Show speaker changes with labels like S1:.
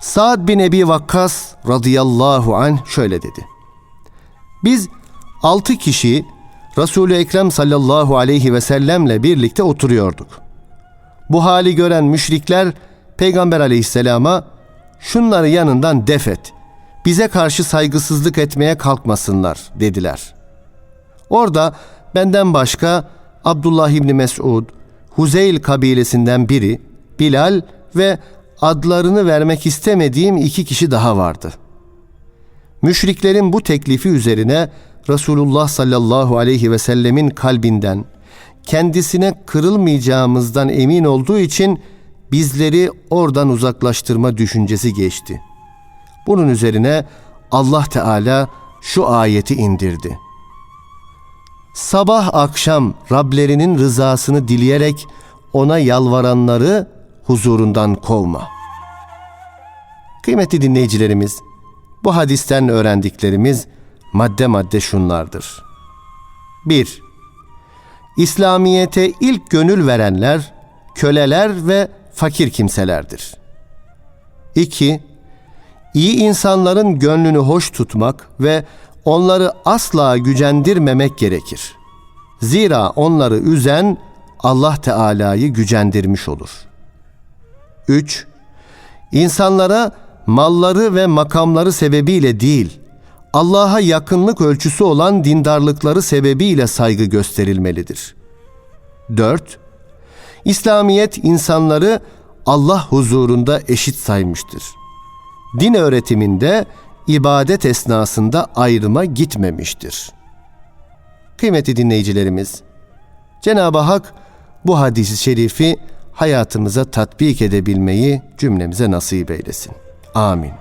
S1: Sa'd bin Ebi Vakkas radıyallahu anh şöyle dedi. Biz altı kişi Resul-i Ekrem sallallahu aleyhi ve sellemle birlikte oturuyorduk. Bu hali gören müşrikler Peygamber aleyhisselama şunları yanından def et. Bize karşı saygısızlık etmeye kalkmasınlar dediler. Orada benden başka Abdullah İbni Mesud, Huzeyl kabilesinden biri, Bilal ve adlarını vermek istemediğim iki kişi daha vardı. Müşriklerin bu teklifi üzerine Resulullah sallallahu aleyhi ve sellemin kalbinden kendisine kırılmayacağımızdan emin olduğu için bizleri oradan uzaklaştırma düşüncesi geçti. Bunun üzerine Allah Teala şu ayeti indirdi. Sabah akşam Rablerinin rızasını dileyerek ona yalvaranları huzurundan kovma. Kıymetli dinleyicilerimiz, bu hadisten öğrendiklerimiz madde madde şunlardır. 1. İslamiyete ilk gönül verenler, köleler ve fakir kimselerdir. 2. İyi insanların gönlünü hoş tutmak ve onları asla gücendirmemek gerekir. Zira onları üzen Allah Teala'yı gücendirmiş olur. 3. İnsanlara malları ve makamları sebebiyle değil, Allah'a yakınlık ölçüsü olan dindarlıkları sebebiyle saygı gösterilmelidir. 4. İslamiyet insanları Allah huzurunda eşit saymıştır. Din öğretiminde ibadet esnasında ayrıma gitmemiştir. Kıymetli dinleyicilerimiz, Cenab-ı Hak bu hadisi şerifi hayatımıza tatbik edebilmeyi cümlemize nasip eylesin. Amin.